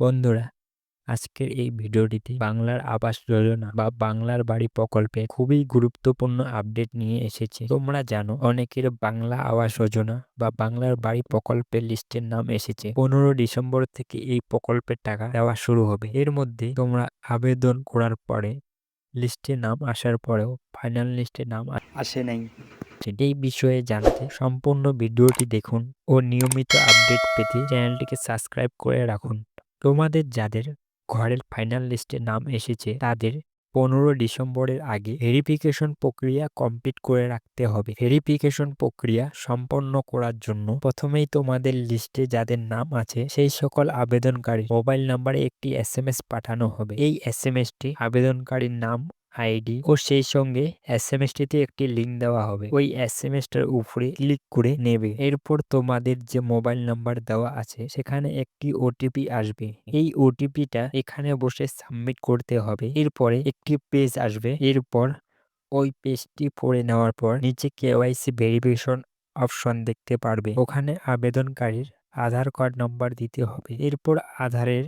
বন্ধুরা আজকের এই ভিডিওটিতে বাংলার আবাস যোজনা বা বাংলার বাড়ি প্রকল্পে খুবই গুরুত্বপূর্ণ আপডেট নিয়ে এসেছে। তোমরা জানো অনেকের বাংলা আবাস যোজনা বা বাংলার বাড়ি প্রকল্পের লিস্টের নাম এসেছে। পনেরো ডিসেম্বর থেকে এই প্রকল্পের টাকা দেওয়া শুরু হবে। এর মধ্যে তোমরা আবেদন করার পরে লিস্টে নাম আসার পরেও ফাইনাল লিস্টে নাম আসে নাই। এই বিষয়ে জানতে সম্পূর্ণ ভিডিওটি দেখুন ও নিয়মিত আপডেট পেতে চ্যানেলটিকে সাবস্ক্রাইব করে রাখুন। তোমাদের যাদের ঘরের ফাইনাল লিস্টে নাম এসেছে, তাদের পনেরো ডিসেম্বরের আগে ভেরিফিকেশন প্রক্রিয়া কমপ্লিট করে রাখতে হবে। ভেরিফিকেশন প্রক্রিয়া সম্পন্ন করার জন্য প্রথমেই তোমাদের লিস্টে যাদের নাম আছে, সেই সকল আবেদনকারী মোবাইল নাম্বারে একটি এস পাঠানো হবে। এই এস এমএসটি আবেদনকারীর নাম আইডি ও সেই সঙ্গে এস এম একটি লিঙ্ক দেওয়া হবে। ওই এস এম এসটার উপরে ক্লিক করে নেবে। এরপর তোমাদের যে মোবাইল নাম্বার দেওয়া আছে, সেখানে একটি ওটিপি আসবে। এই ওটিপিটা এখানে বসে সাবমিট করতে হবে। এরপরে একটি পেজ আসবে। এরপর ওই পেজটি পড়ে নেওয়ার পর নিচে কেওয়াইসি ভেরিফিকেশন অপশন দেখতে পারবে। ওখানে আবেদনকারীর আধার কার্ড নাম্বার দিতে হবে। এরপর আধারের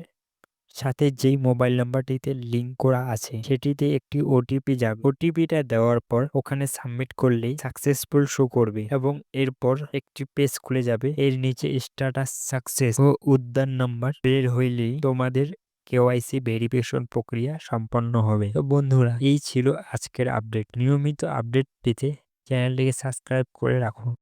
সাথে যেই মোবাইল নাম্বারটিতে লিঙ্ক করা আছে, সেটিতে একটি ওটিপি যাবে। ওটিপিটা দেওয়ার পর ওখানে সাবমিট করলেই সাকসেসফুল শো করবে এবং এরপর একটি পেজ খুলে যাবে। এর নিচে স্ট্যাটাস সাকসেস ও উদ্যান নাম্বার বের হইলেই তোমাদের কেওয়াইসি ভেরিফিকেশন প্রক্রিয়া সম্পন্ন হবে। তো বন্ধুরা, এই ছিল আজকের আপডেট নিয়মিত আপডেট পেতে চ্যানেলটিকে সাবস্ক্রাইব করে রাখুন